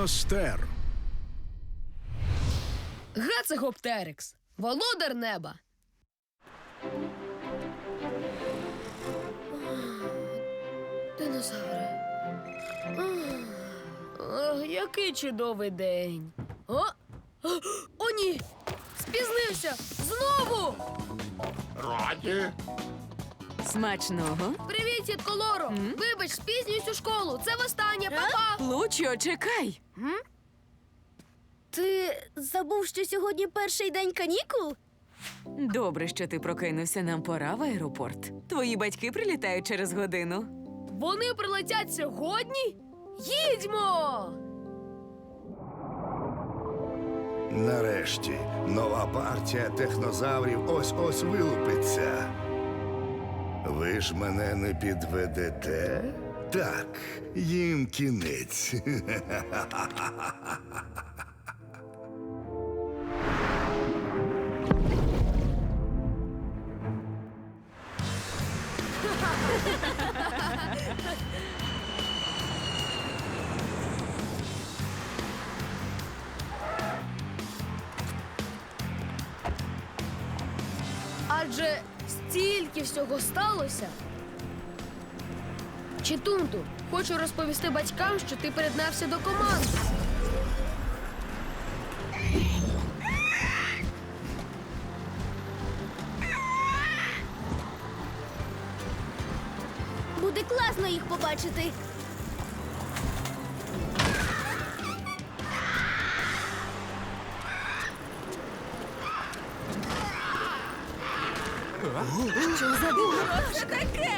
Диностер. Гацегоптерикс, володар неба. Динозаври. Який чудовий день. О, О, ні! Спізнився! Знову! Раді. Смачного. Привіт, тітко Лоро! Вибач, спізнююсь у школу. Це востаннє, папа! Лучо, чекай. Ти забув, що сьогодні перший день канікул? Добре, що ти прокинувся. Нам пора в аеропорт. Твої батьки прилітають через годину. Вони прилетять сьогодні? Їдьмо! Нарешті нова партія технозаврів ось ось вилупиться. Ви ж мене не підведете? Так, їм кінець. Адже стільки всього сталося. Читунту, хочу розповісти батькам, що ти приєднався до команди. Буде класно їх побачити. Що за дивно? Що таке?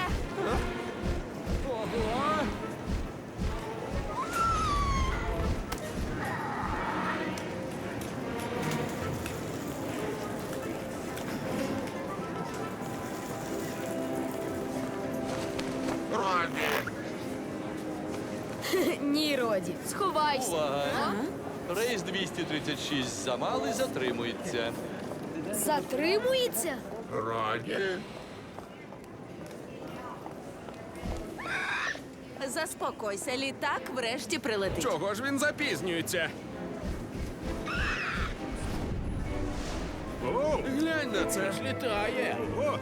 Ні, Роді, сховайся. Увага! Рейс 236 замалий затримується. Затримується? Раді. Заспокойся, літак врешті прилетить. Чого ж він запізнюється? О, глянь на це ж літає. О,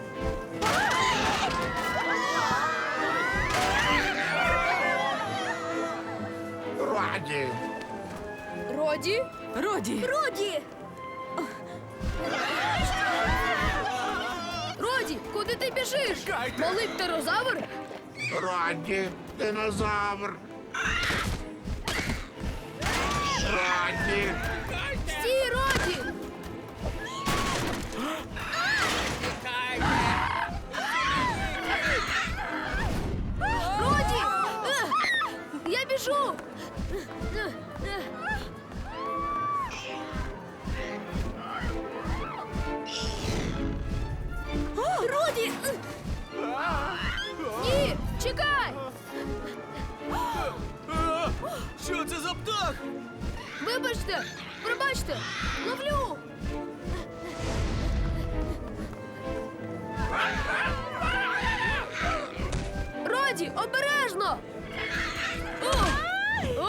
Роді? Роді, Роді! Роді, куди ти біжиш? Малий птерозавр? Раді. Динозавр. Раді. Стій, Роді! Роді! Я біжу! Роді! Ні, чекай! Що це за птах? Вибачте, пробачте, ловлю! Роді, обережно! О! О!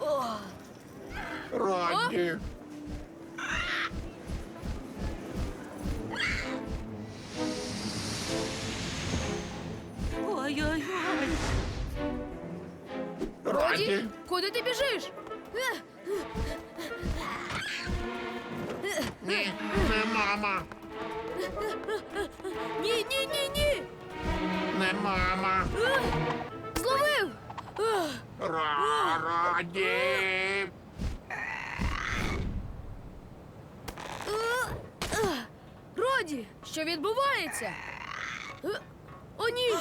О! О! Раді. Куди ти біжиш? Ні, не мама, Ні, ні, ні, ні! не мама. Ах! Зловив! Раді. Роді, що відбувається? О, ні!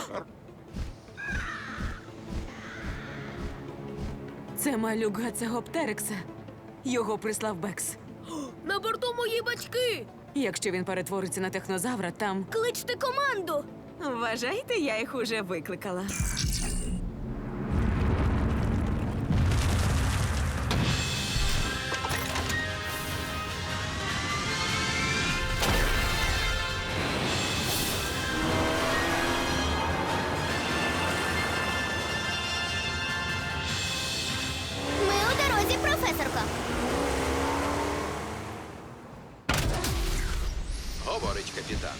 Це малюк Гацегоптерекса. Його прислав Бекс. На борту мої батьки! Якщо він перетвориться на технозавра, там. Кличте команду. Вважайте, я їх уже викликала. Професорко. Говорить капітан.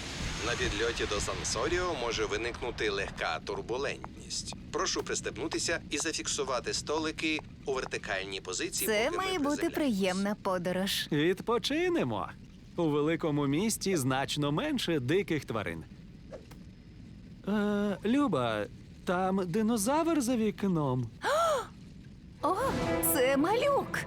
На підльоті до Сансоріо може виникнути легка турбулентність. Прошу пристебнутися і зафіксувати столики у вертикальній позиції. Це поки ми має бути приземляємось. приємна подорож. Відпочинемо. У великому місті значно менше диких тварин. Е, Люба, там динозавр за вікном. Це малюк.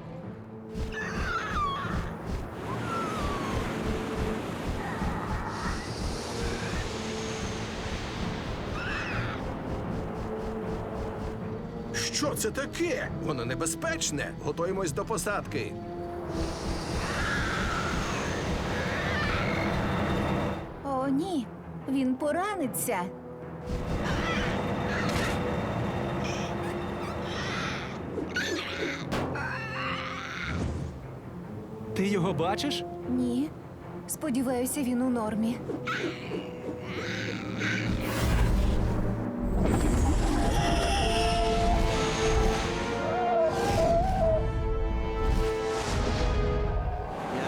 Що це таке? Воно небезпечне. Готуємось до посадки. О, ні. Він пораниться. Ти його бачиш? Ні. Сподіваюся, він у нормі.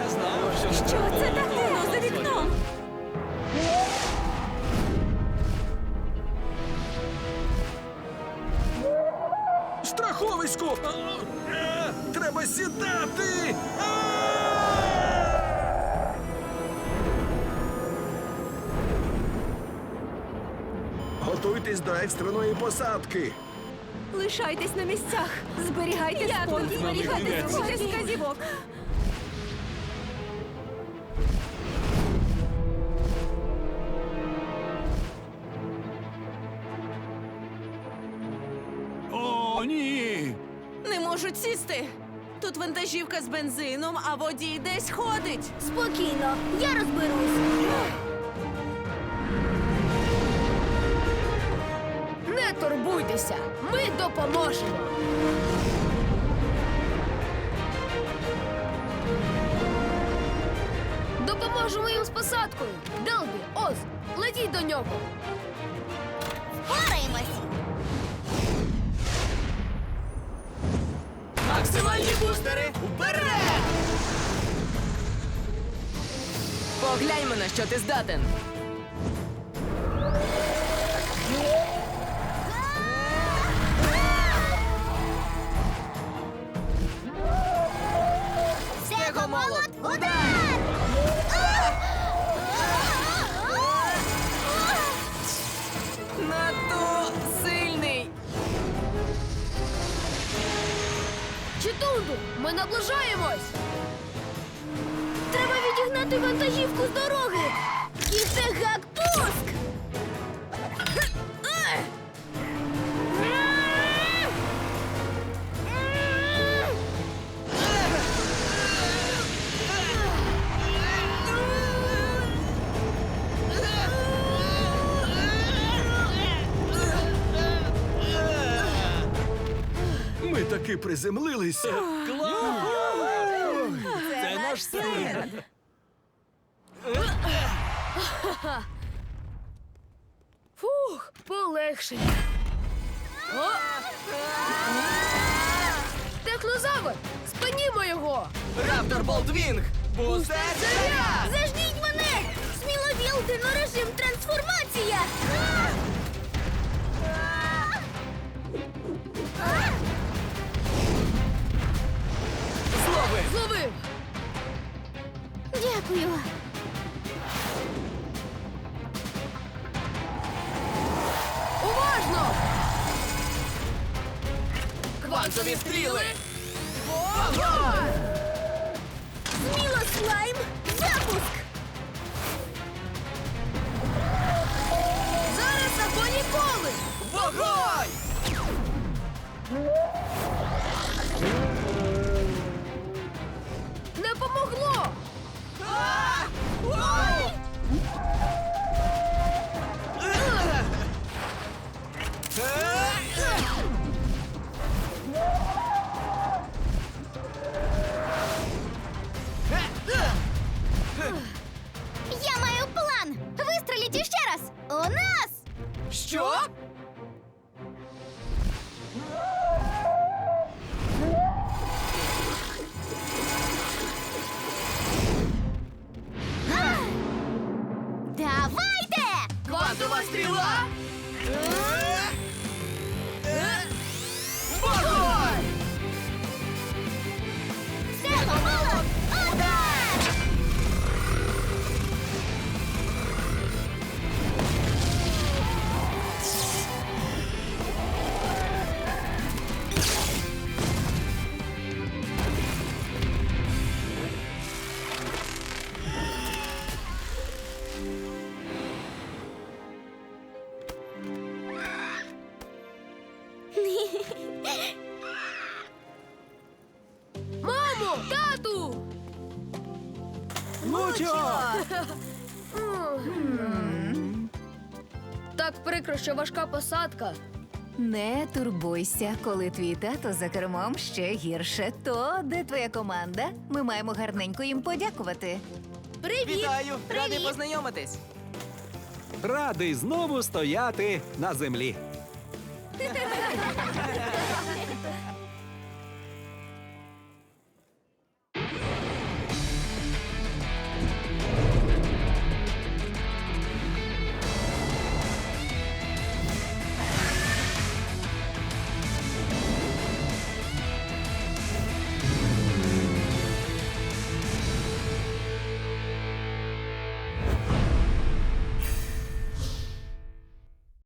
Я знав, що Що це таке? За вікном. Страховисько! Е, Треба сідати! Готуйтесь до екстреної посадки. Лишайтесь на місцях. Зберігайте спокій. Зберігайте спокій. О, ні! Не можуть сісти. Тут вантажівка з бензином, а водій десь ходить. Спокійно, я розберусь. Турбуйтеся, ми допоможемо. Допоможемо їм з посадкою. Делбі, Оз, летіть до нього. Пораємось. Максимальні бустери вперед! Погляньмо на що ти здатен. Вантажівку з дороги. І це гак-пуск! Ми таки приземлилися. Це наш син. Фух, полегшення. О! Технозавр! Спинімо його! Раптор Болдвінг! Заряд! Заждіть мене! Сміловіл, динорежим, трансформація! Що? Давайте! Квантова стріла! Прикро, що важка посадка. Не турбуйся, коли твій тато за кермом ще гірше. То де твоя команда? Ми маємо гарненько їм подякувати. Привіт! Вітаю! Радий познайомитись! Радий знову стояти на землі.